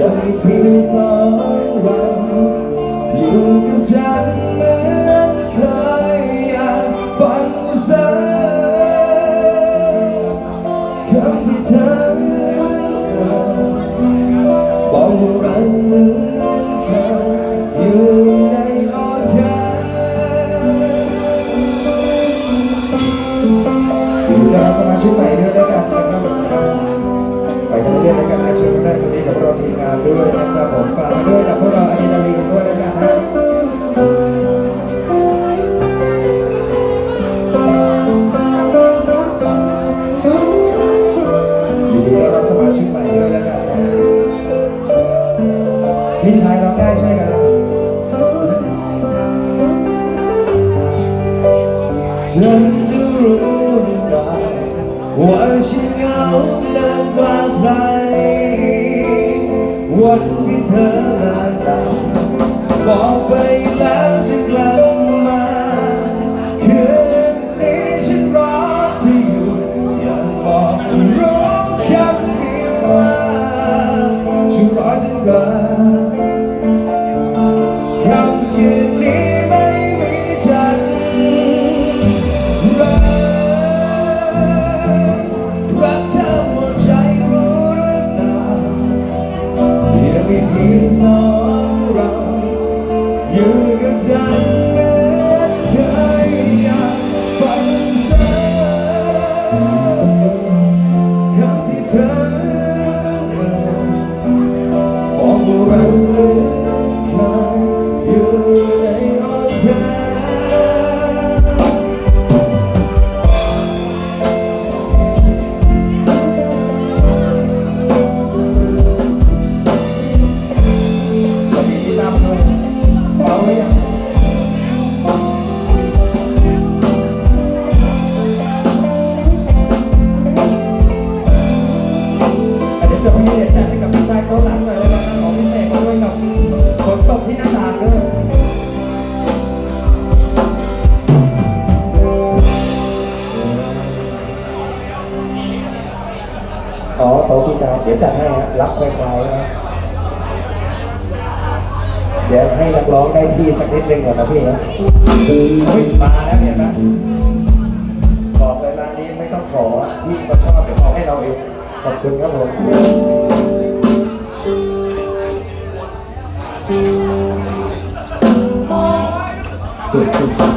ยังเพียงสองวันอยู่กับฉันเหมือนเคยอยากฟังสักคำที่เธอบอกรักเหมือนเคยอยู่ในอ้อมแขนดูแลสมาชิกใหม่ กับเราทีมงานด้วยนะครับผมฝากไปด้วยกับพวกเราอะดรีนาลีนด้วยแล้วกันนะยินดีต้อนรับสมาชิกใหม่ด้วยแล้วกันนะพี่ชายร้องได้ใช่ไหมครับฉันจะรู้ได้ว่าฉันเหงาเกินกว่าใคร วันที่เธอลาตาบอกไปแล้วจะกลับมาคืนนี้ฉันรอเธออยู่อยากบอกรู้แค่เพียงว่าฉันรอจนกลับามี อ๋อโต๊ะพี่ชายเดี๋ยวจัดให้ฮะรับไวไฟนะเดี๋ยวให้นักร้องได้ที่สักนิดนึงก่อนนะพี่นะมาแล้วเห็นไหมขอกเลานี้ไม่ต้องขอพี่ก็ชอบเดี๋ยวขอให้เราเองขอบคุณครับผมจุดจุด